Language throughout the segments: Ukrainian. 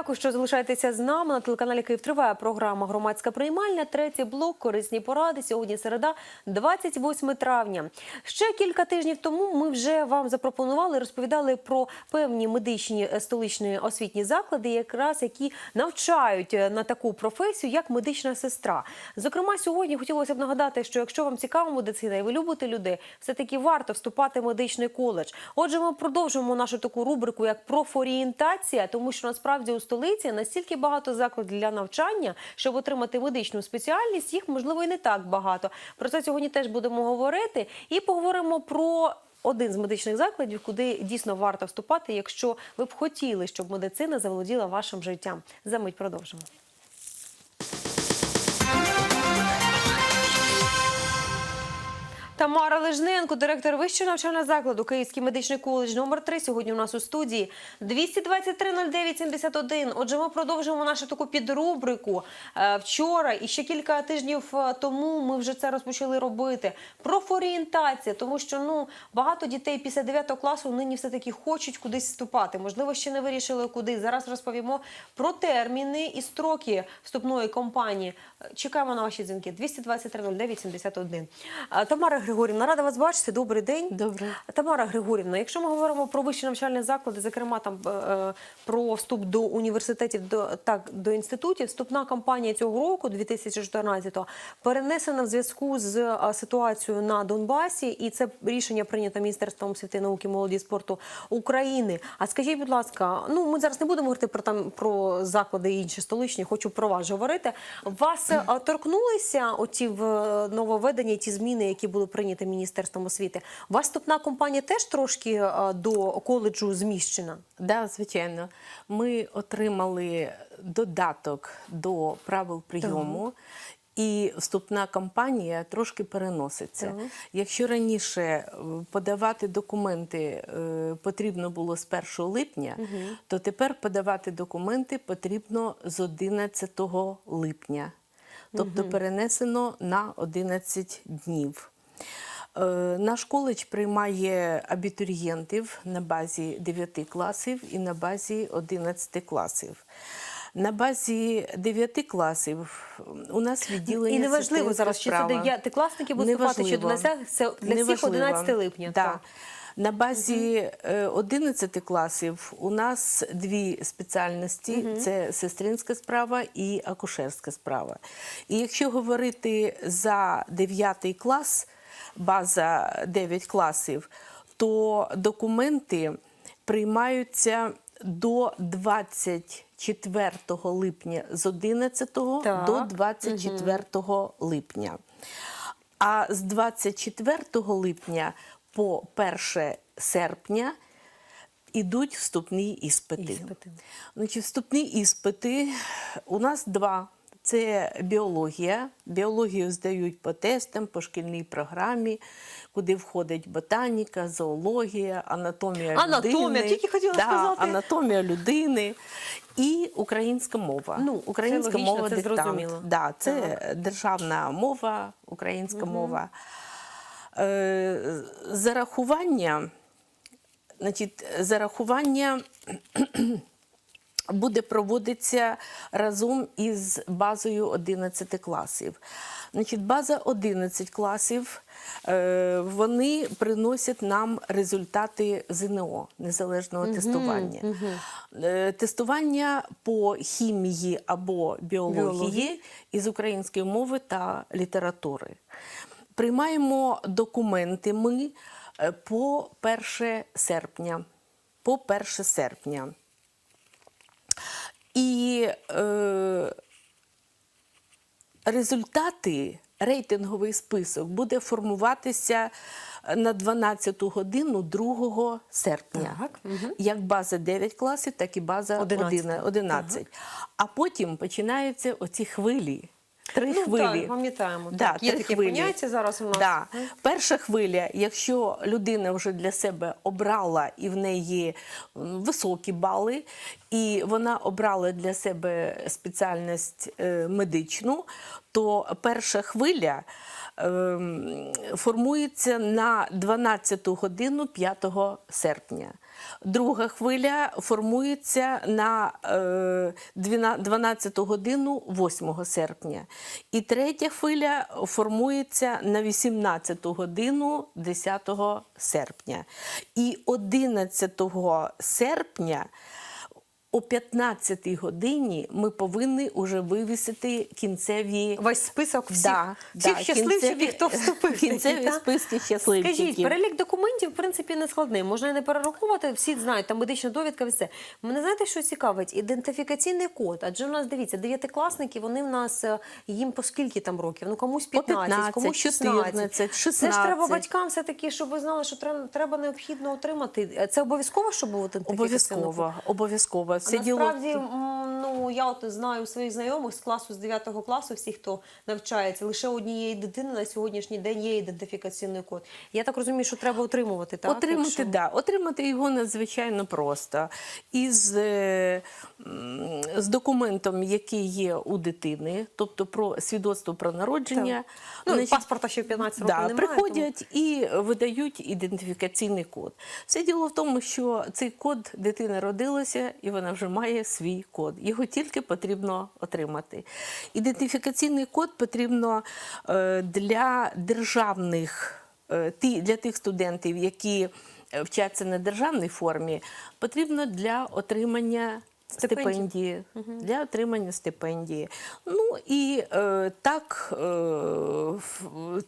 Дякую, що залишаєтеся з нами. На телеканалі Київ триває програма Громадська приймальня. Третій блок корисні поради. Сьогодні середа, 28 травня. Ще кілька тижнів тому ми вже вам запропонували, розповідали про певні медичні е, столичні освітні заклади, якраз які навчають е, на таку професію, як медична сестра. Зокрема, сьогодні хотілося б нагадати, що якщо вам цікава медицина і ви любите людей, все таки варто вступати в медичний коледж. Отже, ми продовжуємо нашу таку рубрику як профорієнтація, тому що насправді у столиці настільки багато закладів для навчання, щоб отримати медичну спеціальність, їх можливо і не так багато. Про це сьогодні теж будемо говорити і поговоримо про. Один з медичних закладів, куди дійсно варто вступати, якщо ви б хотіли, щоб медицина заволоділа вашим життям. За мить продовжимо. Тамара Лежненко, директор вищого навчального закладу Київський медичний коледж номер 3 Сьогодні у нас у студії 223-09-71. Отже, ми продовжуємо нашу таку підрубрику. Е, Вчора і ще кілька тижнів е, тому ми вже це розпочали робити. Профорієнтація, тому що ну багато дітей після 9 класу нині все таки хочуть кудись вступати. Можливо, ще не вирішили куди. Зараз розповімо про терміни і строки вступної кампанії. Чекаємо на ваші дзвінки. 223-09-71. Е, Тамара Григорівна, рада вас бачити. Добрий день. Добре. Тамара Григорівна, якщо ми говоримо про вищі навчальні заклади, зокрема там е, е, про вступ до університетів, до так до інститутів, вступна кампанія цього року, 2014-го, перенесена в зв'язку з е, ситуацією на Донбасі, і це рішення прийнято Міністерством освіти, науки, молоді і спорту України. А скажіть, будь ласка, ну ми зараз не будемо говорити про там про заклади і інші столичні, хочу про вас говорити. Вас торкнулися оті в е, нововведення, ті зміни, які були прийняті Міністерством освіти. У вступна компанія теж трошки е, до коледжу зміщена? Да, звичайно. Ми отримали додаток до правил прийому. І вступна кампанія трошки переноситься. Так. Якщо раніше е, подавати документи потрібно було з 1 липня, то тепер подавати документи потрібно з 11 липня. Тобто перенесено на 11 днів. Е, Наш коледж приймає абітурієнтів на базі 9 класів і на базі 11 класів. На базі 9 класів у нас відділення І неважливо зараз, чи це справа. дев'ятикласники будуть вступати, чи Неважливо. 11, це для всіх Неважливо. 11 липня. Да. Так. На базі е, 11 класів у нас дві спеціальності: це сестринська справа і акушерська справа. І якщо говорити за 9 клас, база 9 класів, то документи приймаються до 24 липня з 11 Так. до 24 липня. А з 24 липня по 1 серпня ідуть вступні іспити. Іспити. Значить, вступні іспити у нас два. Це біологія. Біологію здають по тестам, по шкільній програмі, куди входить ботаніка, зоологія, анатомія, Анатомія, людини. тільки хотіла сказати. Анатомія людини і українська мова. Ну, українська це логічно, мова це диктант. зрозуміло. Да, це державна мова, українська мова. Е, зарахування, значить, зарахування буде проводитися разом із базою 11 класів. Значить, база 11 класів, е, вони приносять нам результати ЗНО, незалежного тестування. Е, Тестування по хімії або біології, Біології. із української мови та літератури. Приймаємо документи ми е, по 1 серпня. По 1 серпня. І е, результати, рейтинговий список буде формуватися на 12 годину 2 серпня. Так, Як база 9 класів, так і база 11. 11. 11. А потім починаються оці хвилі. Три Ну, хвилі. так, пам'ятаємо. Да, Так, є таке хвилі. поняття зараз у нас. Да. Перша хвиля, якщо людина вже для себе обрала і в неї високі бали, і вона обрала для себе спеціальність е, медичну, то перша хвиля формується на 12 годину 5 серпня. Друга хвиля формується на е, 12 годину 8 серпня. І третя хвиля формується на 18 годину 10 серпня. І 11 серпня о 15 годині ми повинні вже вивісити кінцеві Весь список всіх, Да, всіх да, щасливчиків, кінцеві- хто вступив. кінцеві Та? списки щасливчиків. Скажіть, перелік документів, в принципі, не складний. Можна не перераховувати, всі знають, там медична довідка, все. Мене знаєте, що цікавить? Ідентифікаційний код. Адже у нас, дивіться, дев'ятикласники, вони в нас, е, їм по скільки там років? Ну, комусь По 15, 15, комусь 16. 14, Це ж треба батькам все-таки, щоб ви знали, що треба, необхідно отримати. Е, Це обов'язково, щоб був ідентифікаційний? Обов'язково, обов'язково. Все діло Насправді, ну я от знаю своїх знайомих з класу з 9 класу, всі, хто навчається, лише однієї дитини на сьогоднішній день є ідентифікаційний код. Я так розумію, що треба отримувати, так? Отримати, Якщо- да, отримати його надзвичайно просто. Із е, з документом, який є у дитини, тобто про свідоцтво про народження. Ну, значить, паспорта ще 15 років Да, немає. приходять і видають ідентифікаційний код. Все діло в тому, що цей код дитина родилася і вона вже має свій код. Його тільки потрібно отримати. Ідентифікаційний код потрібно е, для державних, е, для тих студентів, які е, вчаться на державній формі, потрібно для отримання. Стипендії для отримання стипендії. Ну і е, так е,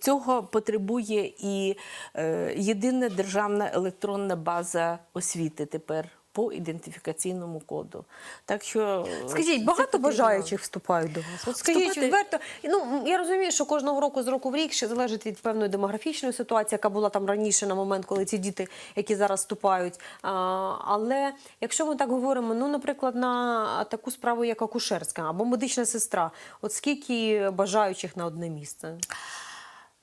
цього потребує і е, єдина державна електронна база освіти тепер по ідентифікаційному коду. Так що е, Скажіть, багато потрібно. бажаючих вступають до вас? От скажіть Вступати- відверто. Ну я розумію, що кожного року з року в рік ще залежить від певної демографічної ситуації, яка була там раніше на момент, коли ці діти, які зараз вступають. А, але якщо ми так говоримо, ну наприклад, на таку справу, як акушерська або медична сестра, от скільки бажаючих на одне місце?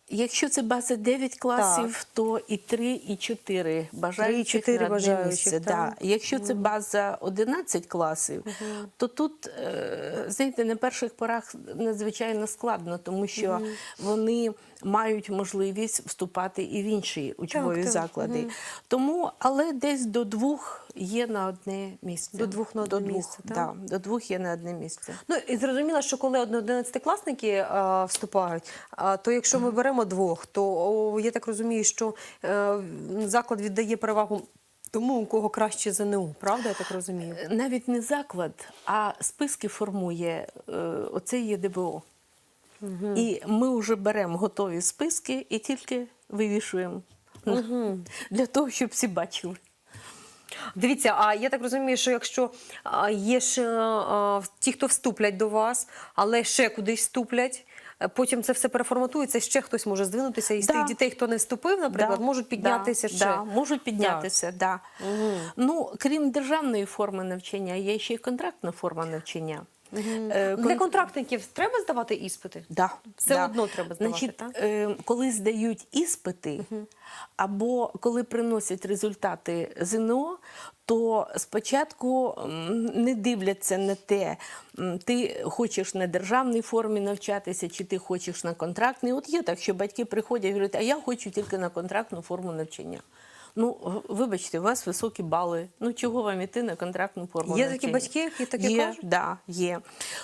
Якщо це база 9 класів, то і 3, і 4 бажаючих чотири на бажаючих, місце. так. Да. Якщо це база 11 класів, то тут, е, знаєте, на перших порах надзвичайно складно, тому що вони мають можливість вступати і в інші учбові так. заклади. Тому, але десь до двох є на одне місце. До двох на одне до двох, місце, так? Да, до двох є на одне місце. Ну і зрозуміло, що коли одинадцятикласники е, вступають, а, то якщо ми беремо двох, то о, я так розумію, що е, заклад віддає перевагу тому, у кого краще ЗНУ, правда? Я так розумію. навіть не заклад, а списки формує е, оце ЄДБО. І ми вже беремо готові списки і тільки вивішуємо для того, щоб всі бачили. Дивіться, а я так розумію, що якщо є ще ті, хто вступлять до вас, але ще кудись вступлять. е, Потім це все переформатується, ще хтось може здвинутися із Да. тих дітей, хто не вступив, наприклад, Да, можуть піднятися да, ще. Да, можуть піднятися, да. Ну, крім державної форми навчання, є ще й контрактна форма навчання. Е, Для контрактників треба здавати іспити? Да, Все да. одно треба здавати, Значить, так? е, коли здають іспити, або коли приносять результати ЗНО, то спочатку не дивляться на те, ти хочеш на державній формі навчатися, чи ти хочеш на контрактній. От є так, що батьки приходять і говорять, а я хочу тільки на контрактну форму навчання. Ну, вибачте, у вас високі бали. Ну чого вам іти на контрактну форму Є такі батьки, які таке є, кажуть? Да, є.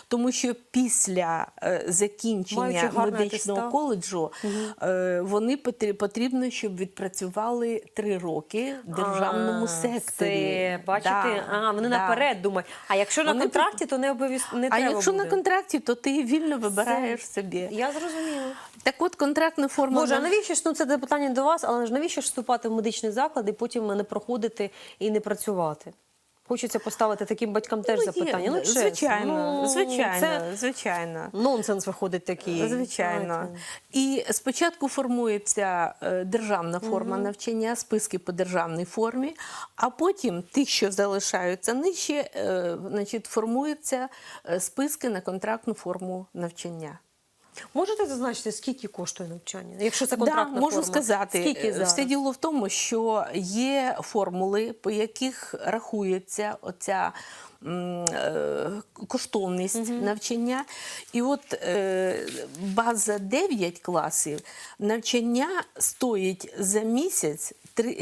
Тому що після е, закінчення медичного коледжу е, вони потр- потрібно, щоб відпрацювали три роки в державному А, секторі. Це, бачите, Да, а, вони да. наперед думають. А якщо на Вони контракті, то не обов'язково не А треба якщо буде. на контракті, то ти вільно вибираєш собі. Я зрозуміла. Так от контрактна форма. Боже, а навіщо ж ну це питання до вас, але ж навіщо ж вступати в медичний заклад і потім не проходити і не працювати? Хочеться поставити таким батькам теж Ну, є, запитання. Ну, чесно. звичайно, Ну, звичайно, Це звичайно. нонсенс виходить такий. Звичайно. І спочатку формується е, державна форма навчання, списки по державній формі, а потім ті, що залишаються нижче, е, значить, формуються е, списки на контрактну форму навчання. Можете зазначити, скільки коштує навчання? Якщо це Да, контрактна можу форма? сказати, Скільки е, зараз? все діло в тому, що є формули, по яких рахується оця е, коштовність навчання. І от е, база 9 класів навчання стоїть за місяць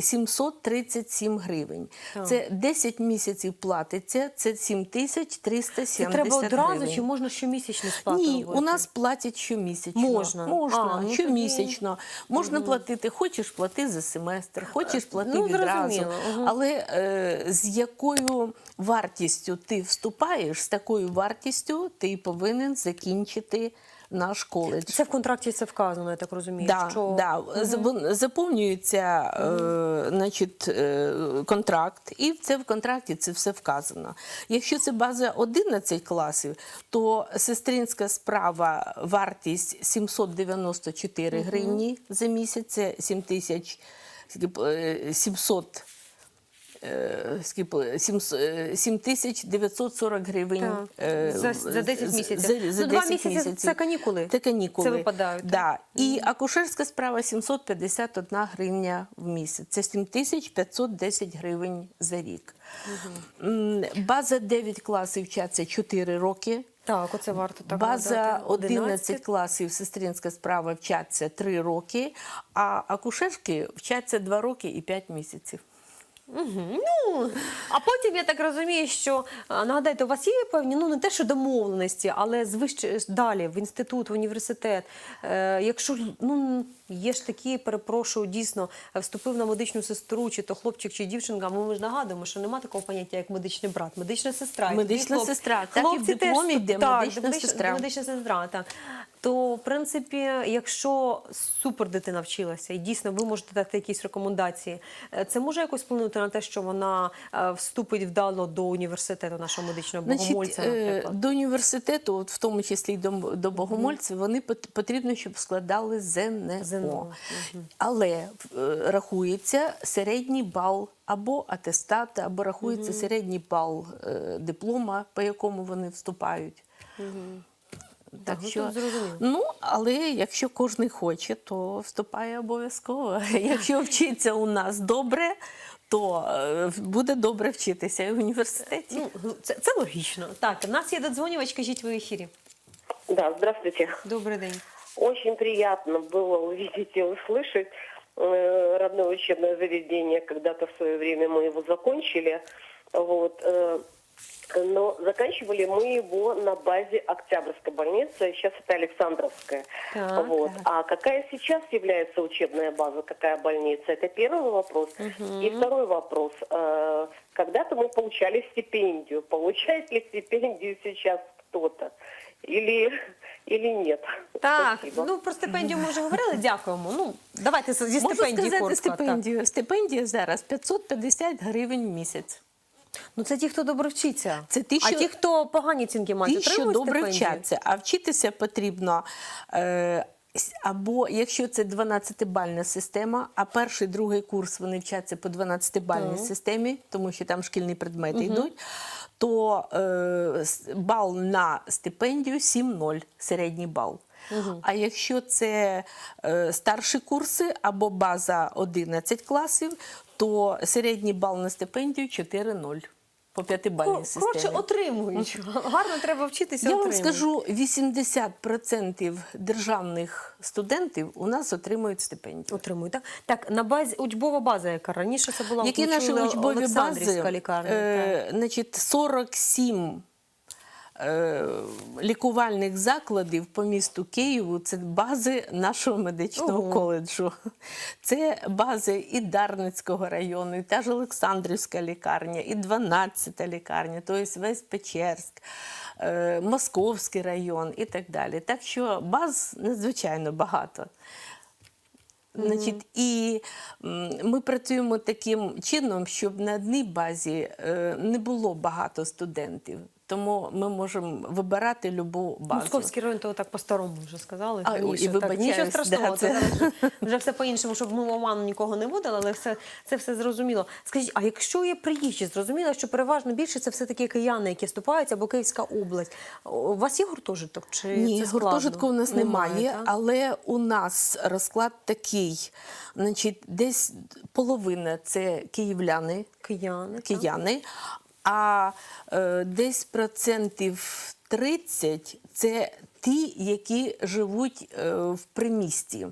737 гривень. Так. Це 10 місяців платиться, це 7370 Це треба одразу гривень. чи можна щомісячну сплату Ні, робити? у нас платять щомісячно. Можна? Можна, А, ну тоді- щомісячно. Можна платити, хочеш плати за семестр, хочеш плати ну, відразу. мгм. Але е, з якою вартістю ти вступаєш, з такою вартістю ти повинен закінчити наш коледж. Це в контракті це вказано, я так розумію. Да, що... да. Забо- Заповнюється е, значить, е, контракт, і це в контракті це все вказано. Якщо це база 11 класів, то сестринська справа вартість 794 гривні за місяць, це 7700 700 е, скільки, сім- е, 7940 гривень. Так. е, За- за 10 місяців. За, за Ну, два місяці місяців. це канікули. Це канікули. Це випадають, Да. І акушерська справа 751 гривня в місяць. Це 7510 гривень за рік. М, База 9 класів вчаться 4 роки. Так, оце варто так База нагадати. 11 класів сестринська справа вчаться 3 роки, а акушерки вчаться 2 роки і 5 місяців. Ну, а потім я так розумію, що нагадайте, у вас є певні, ну не те, що домовленості, але звище далі в інститут, в університет. Е, якщо ну є ж такі, перепрошую, дійсно е, вступив на медичну сестру, чи то хлопчик, чи дівчинка. Ми, ж нагадуємо, що нема такого поняття, як медичний брат, медична сестра. Медична хлоп- сестра, так і в теж дипломі йде так, медична сестра. Медична сестра, так. То, в принципі, якщо супер дитина вчилася, і дійсно ви можете дати якісь рекомендації, е, це може якось вплинути на те, що вона е, вступить вдало до університету нашого медичного богомольця, Значить, е, наприклад. до університету, от в тому числі й до, до богомольців, вони пот- потрібно, щоб складали ЗНО. ЗНО, Але е, рахується середній бал або атестат, або рахується середній бал диплома, по якому вони вступають. Так ну, що, тут зрозуміло. ну, але якщо кожен хоче, то вступає обов'язково. Якщо вчиться у нас добре, то е, буде добре вчитися і в університеті. Ну, це, це логічно. Так, у нас є додзвонювач, кажіть ви в ефірі. Да, здравствуйте. Добрий день. Очень приятно было увидеть и услышать э, родное учебное заведение. Когда-то в свое время мы его закончили. Вот, э, но заканчивали мы его на базе Октябрьской больницы, сейчас это Александровская. Так, вот. так. А какая сейчас является учебная база, какая больница? Это первый вопрос. И второй вопрос. Э, Когда-то мы получали стипендию. Получает ли стипендию сейчас кто-то? Или, или нет? Так, Спасибо. ну про стипендію ми вже говорили. Дякуємо. Ну давайте зі Можу стипендії сказати коротко. так. стипендію. Стипендія зараз 550 гривень в місяць. Ну це ті, хто добре вчиться. Це ті, а ті, хто погані оцінки мають, Ті, що добре стипендію? вчаться, а вчитися потрібно. Е, або якщо це 12-бальна система, а перший, другий курс вони вчаться по 12-бальній системі, тому що там шкільні предмети йдуть, то е, бал на стипендію 7-0, середній бал. А якщо це е, старші курси або база 11 класів, то середній бал на стипендію 4-0 по п'ятибальній системі. Коротше, отримують. Гарно треба вчитися. Я вам скажу, 80% державних студентів у нас отримують стипендію. Отримують, так? Так, на базі учбова база, яка раніше це була Які наші учбові бази? лікарня. так. Е, значить, 47 е, лікувальних закладів по місту Києву це бази нашого медичного Ого. коледжу. Це бази і Дарницького району, і та ж Олександрівська лікарня, і 12-та лікарня, тобто весь Печерськ. е, Московський район і так далі. Так що баз надзвичайно багато. Значить, і ми працюємо таким чином, щоб на одній базі е, не було багато студентів. Тому ми можемо вибирати любу базу. Московський район, то так по-старому вже сказали. А, раніше. і так, нічого страшного, да, це... вже, вже все по-іншому, щоб ми в оману нікого не водили, але все, це все зрозуміло. Скажіть, а якщо є приїжджі, зрозуміло, що переважно більше це все-таки кияни, які ступаються, або Київська область. У вас є гуртожиток? Чи Ні, це складно? гуртожитку у нас немає, так? але у нас розклад такий. Значить, десь половина це київляни, Кияни. кияни, а е, десь процентів 30 це ті, які живуть е, в примісті.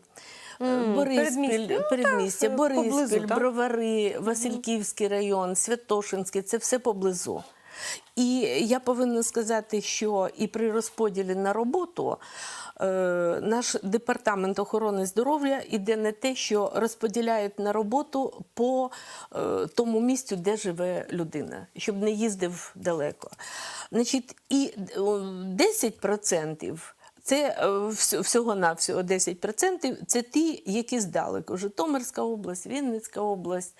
Е, Бориспіль, передмістя. Ну, передмістя, так, Бориспіль, поблизу. Бровари, Васильківський район, Святошинський це все поблизу. І я повинна сказати, що і при розподілі на роботу е, наш департамент охорони здоров'я іде на те, що розподіляють на роботу по е, тому місцю, де живе людина, щоб не їздив далеко. Значить, і е, 10% це всього на всього 10% це ті, які здалеку. Житомирська область, Вінницька область.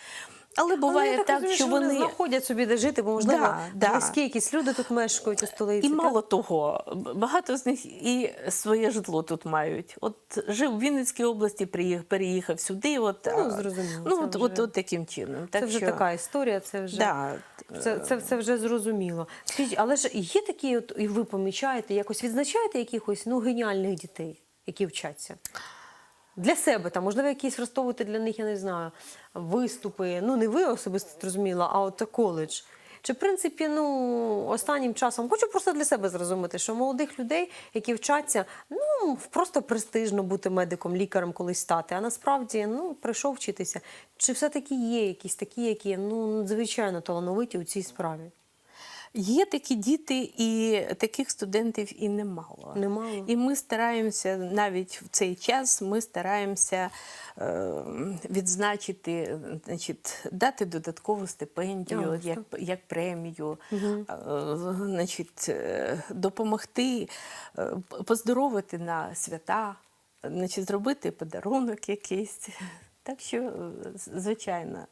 Але буває так, розумію, що вони знаходять собі де жити, бо можливо Да, да. якісь люди тут мешкають у столиці. І так? мало того, багато з них і своє житло тут мають. От жив в Вінницькій області, приїхав, переїхав сюди. От, Ну, зрозуміло, Ну, от, вже- от, от таким чином. Це так вже що, така історія, це вже Да, це, це, це вже зрозуміло. Скажіть, але ж є такі, от і ви помічаєте, якось відзначаєте якихось ну геніальних дітей, які вчаться? Для себе там, можливо, якісь влаштовуєте для них, я не знаю, виступи. Ну, не ви особисто зрозуміла, а от коледж. Чи, в принципі, ну, останнім часом хочу просто для себе зрозуміти, що молодих людей, які вчаться, ну, просто престижно бути медиком, лікарем колись стати, а насправді ну, прийшов вчитися. Чи все-таки є якісь такі, які ну, надзвичайно талановиті у цій справі? Є такі діти, і таких студентів і немало. Немало. І ми стараємося навіть в цей час ми стараємося е, відзначити, значить, дати додаткову стипендію, А, як, як премію, е, значить, е, допомогти е, поздоровити на свята, значить, зробити подарунок якийсь. Так що, е, звичайно.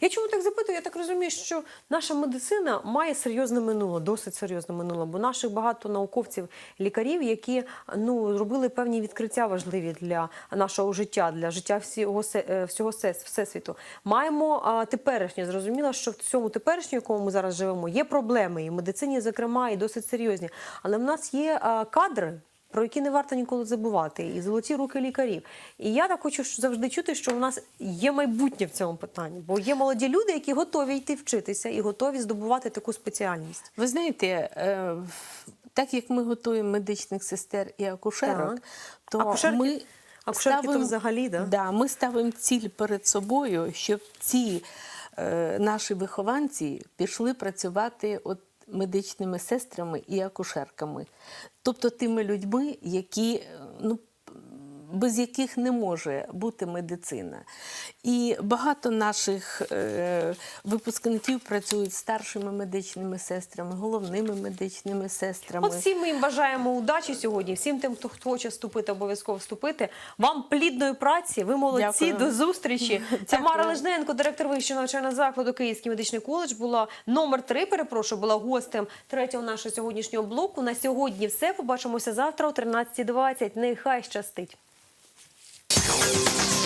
Я чому так запитую? Я так розумію, що наша медицина має серйозне минуле, досить серйозне минуле, бо наших багато науковців, лікарів, які ну робили певні відкриття важливі для нашого життя, для життя всього е, всього всесвіту. Маємо теперішнє. Зрозуміло, що в цьому теперішньому, якому ми зараз живемо, є проблеми і в медицині, зокрема, і досить серйозні. Але в нас є кадри. Про які не варто ніколи забувати, і золоті руки лікарів. І я так хочу завжди чути, що у нас є майбутнє в цьому питанні, бо є молоді люди, які готові йти вчитися і готові здобувати таку спеціальність. Ви знаєте, е, так як ми готуємо медичних сестер і акушерок, Так. то Акушерки- ми акушерки то взагалі, да? Да, ми ставимо ціль перед собою, щоб ці е, наші вихованці пішли працювати от медичними сестрами і акушерками, тобто тими людьми, які е, ну. Без яких не може бути медицина. І багато наших е, випускників працюють старшими медичними сестрами, головними медичними сестрами. От всім ми їм бажаємо удачі сьогодні. Всім тим, хто хоче вступити, обов'язково вступити. Вам плідної праці. Ви молодці. Дякую. До зустрічі. Тамара Лежненко, директор вищого навчального закладу Київський медичний коледж, була номер три. Перепрошую, була гостем третього нашого сьогоднішнього блоку. На сьогодні все. Побачимося завтра о 13.20. Нехай щастить. Música